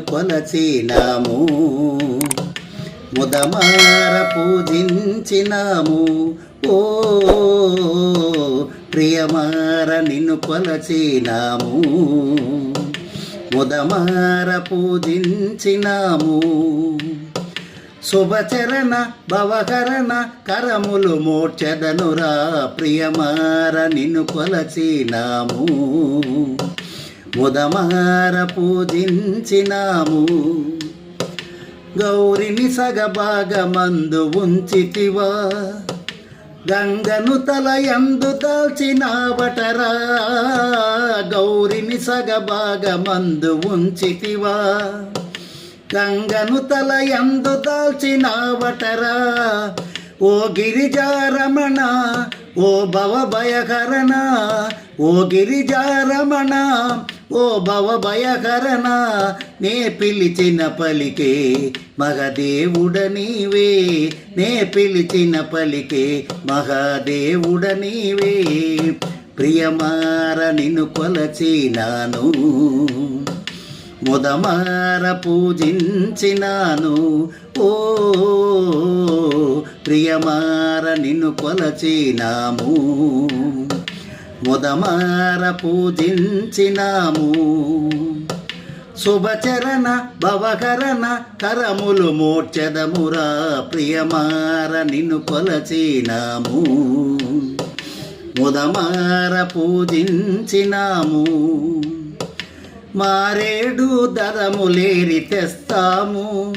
కొలచినాము ముదమార పూజించినాము. ఓ ప్రియమార నిన్ను కొలచినాము ముదమార పూజించినాము. శుభచరణ భవకరణ కరములు మోక్షదనురా. ప్రియమార నిన్ను కొలచినాము ఉదమార పూజించినాము గౌరిని సగభాగమందు ఉంచితివా. గంగను తలయందు దాల్చినావటరా గౌరిని సగభాగమందు ఉంచితివా. గంగను తలయందు దాల్చినావటరా ఓ గిరిజారమణ ఓ భవ భయకరణ ఓ గిరిజారమణ ఓ భవ భయకరణ నే పిలిచిన పలికే మహదేవుడ నీవే నే పిలిచిన పలికే మహాదేవుడ నీవే ప్రియమార నిన్ను కొలచినాను ముదమార పూజించినాను. ఓ ప్రియమార నిన్ను కొలచినాము. మొదమార పూజించినాము. శుభచరణ భవకరణ కరములు మోర్చదమురా ప్రియమార నిన్ను కొలచినాము. ముదమార పూజించినాము. మారేడు దరములేరి తెస్తాము.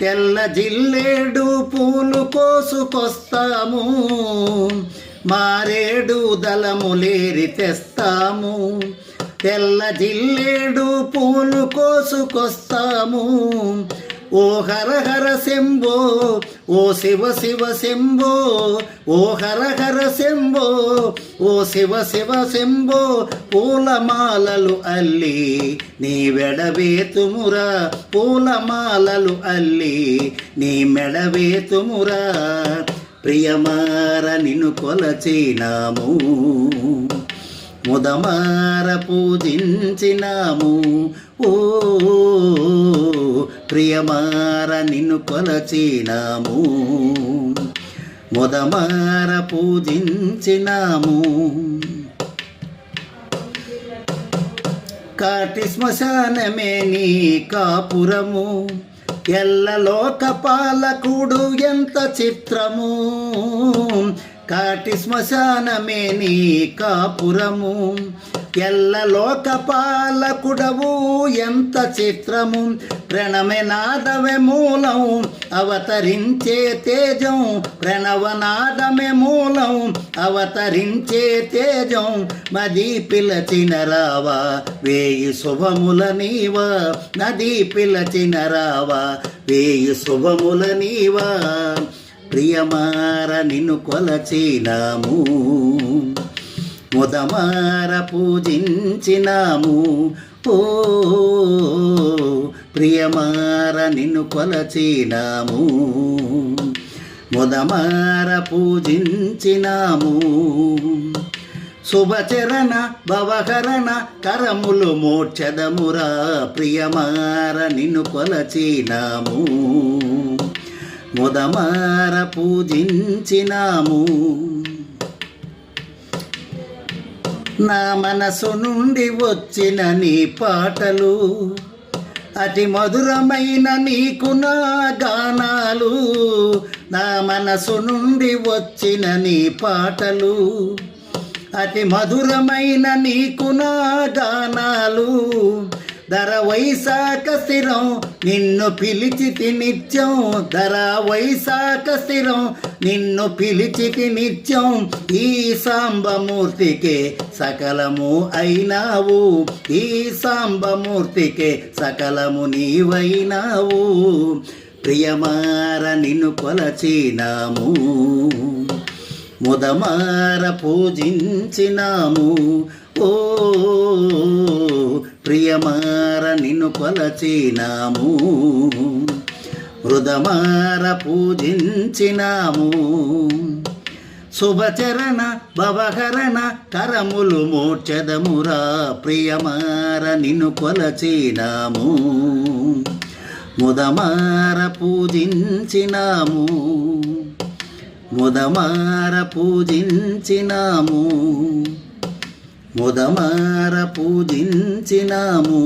తెల్ల జిల్లేడు పూలు కోసుకొస్తాము. మారేడు దళములేరి తెస్తాము తెల్ల జిల్లేడు పూలు కోసుకొస్తాము. ఓ హర హర శంభో ఓ శివ శివ శంభో ఓ హర హర శంభో ఓ శివ శివ శంభో పూలమాలలు అల్లి నీ వెడవేతుమురా పూలమాలలు అల్లి నీ మెడవేతుమురా. ప్రియమార నిన్ను కొలచినాము. ముదమార పూజించినాము. ఓ ప్రియమార నిన్ను కొలచినాము. ముదమార పూజించినాము. కాటి శ్మశానమే నీ కాపురము. ఎల్లలోక పాలకుడు ఎంత చిత్రము? కాటి శ్మశానమే నీ కాపురము. ఎల్లలోక పాలకుడవు ఎంత చిత్రము. ప్రణమే నాదవే మూలం అవతరించే తేజం. ప్రణవనాదమే మూలం అవతరించే తేజం. మది పిలచిన రావా వేయి శుభముల నీవా. నది పిలచిన రావా వేయి శుభముల నీవా. ప్రియమార నిన్ను కొలచినాము. ముదమార పూజించినాము. ఓ ప్రియమార నిన్ను కొలచినాము. ముదమార పూజించినాము. శుభచరణ భవహరణ కరములు మోర్చదమురా ప్రియమార నిన్ను కొలచినాము. ముదమార పూజించినాము. నా మనసు నుండి వచ్చిన నీ పాటలు అతి మధురమైన నీకు నా గానాలు నా మనసు నుండి వచ్చిన నీ పాటలు అతి మధురమైన నీకు నా గానాలు ధర వైశాఖ స్థిరం నిన్ను పిలిచితి నిత్యం. ధర వైశాఖ స్థిరం నిన్ను పిలిచితి నిత్యం. ఈ సాంబమూర్తికే సకలము అయినావు. ఈ సాంబమూర్తికే సకలము నీవైనావు. ప్రియమార నిన్ను కొలచినాము. ముదమార పూజించినాము. ఓ ప్రియమార నిన్ను కొలచినాము మృదమార పూజించినాము. శుభచరణ భవహరణ కరములు మోర్చదమురా ప్రియమార నిన్ను కొలచినాము. ముదమార పూజించినాము ముదమార పూజించినాము. మొదమార పూజించినాము.